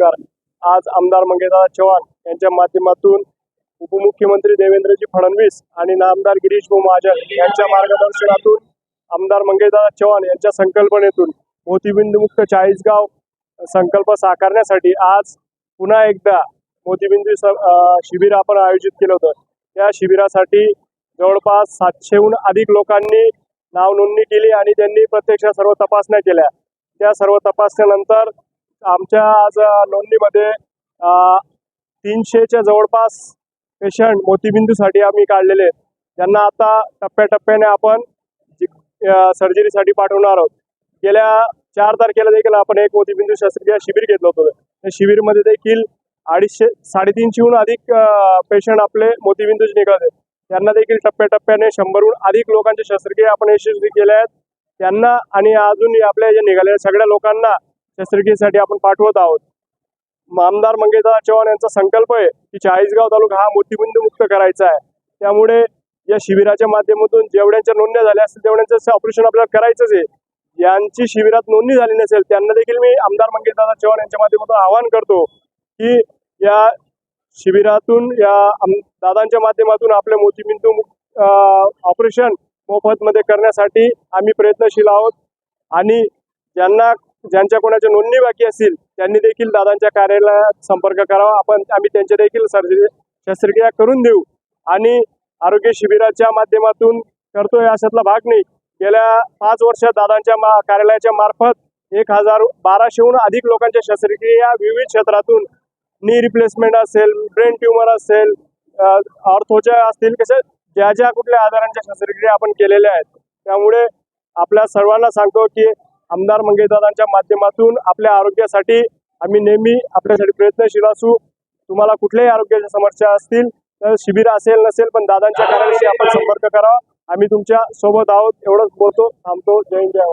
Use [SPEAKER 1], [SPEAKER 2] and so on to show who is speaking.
[SPEAKER 1] नमस्कार. आज आमदार मंगेशदादा चव्हाण यांच्या माध्यमातून उपमुख्यमंत्री देवेंद्रजी फडणवीस आणि नामदार गिरीश भाऊ महाजन यांच्या मार्गदर्शनातून आमदार मंगेशदादा चव्हाण यांच्या संकल्पनेतून मोतीबिंदुमुक्त चाळीसगाव संकल्प साकारण्यासाठी आज पुन्हा एकदा मोतीबिंदू शिबिर आपण आयोजित केलं होतं. त्या शिबिरासाठी जवळपास सातशेहून अधिक लोकांनी नाव नोंदणी केली आणि त्यांनी प्रत्यक्ष सर्व तपासण्या केल्या. त्या सर्व तपासण्यानंतर आमच्या आज नोंदणीमध्ये तीनशेच्या जवळपास पेशंट मोतीबिंदूसाठी आम्ही काढलेले आहेत. त्यांना आता टप्प्याटप्प्याने आपण सर्जरीसाठी पाठवणार आहोत. गेल्या चार तारखेला देखील आपण एक मोतीबिंदू शस्त्रक्रिया शिबिर घेतलं होतं. त्या शिबिरमध्ये देखील अडीचशे साडेतीनशेहून अधिक पेशंट आपले मोतीबिंदूच निघत आहेत. त्यांना देखील टप्प्याटप्प्याने शंभरहून अधिक लोकांच्या शस्त्रक्रिया आपण यशस्वी केल्या आहेत. त्यांना आणि अजूनही आपल्या जे निघालेल्या सगळ्या लोकांना शस्त्रक्रियेसाठी आपण पाठवत आहोत. आमदार मंगेशदादा चव्हाण यांचा संकल्प आहे की चाळीसगाव तालुका हा मोतीबिंदू मुक्त करायचा आहे. त्यामुळे या शिबिराच्या माध्यमातून जेवढ्यांच्या नोंदण्या झाल्या असतील तेवढ्यांचं ऑपरेशन आपल्याला करायचंच आहे. यांची शिबिरात नोंदणी झाली नसेल त्यांना देखील मी आमदार मंगेशदादा चव्हाण यांच्या माध्यमातून आवाहन करतो की या शिबिरातून या आम- दादांच्या माध्यमातून आपले मोतीबिंदू मुक्त ऑपरेशन मोफतमध्ये करण्यासाठी आम्ही प्रयत्नशील आहोत. आणि ज्यांना ज्यांच्या कोणाच्या नोंदणी बाकी असतील त्यांनी देखील दादांच्या कार्यालयात संपर्क करावा. आपण आम्ही त्यांच्या देखील सर्जरी शस्त्रक्रिया करून देऊ. आणि आरोग्य शिबिराच्या माध्यमातून करतोय अशातला भाग नाही. गेल्या पाच वर्षात दादांच्या मा कार्यालयाच्या मार्फत एक हजार बाराशेहून अधिक लोकांच्या शस्त्रक्रिया विविध क्षेत्रातून नी रिप्लेसमेंट असेल ब्रेन ट्युमर असेल ऑर्थोच्या असतील कसे ज्या ज्या कुठल्या आजारांच्या शस्त्रक्रिया आपण केलेल्या आहेत. त्यामुळे आपल्या सर्वांना सांगतो की आमदार मंगेशदादांच्या माध्यमातून आपल्या आरोग्यासाठी आम्ही नेहमी आपल्यासाठी प्रयत्नशील असू. तुम्हाला कुठल्याही आरोग्याच्या समस्या असतील तर शिबिर असेल नसेल पण दादांच्या कार्यालयाशी आपण संपर्क करावा आम्ही तुमच्यासोबत आहोत. एवढंच बोलतो. थांबतो. जय जय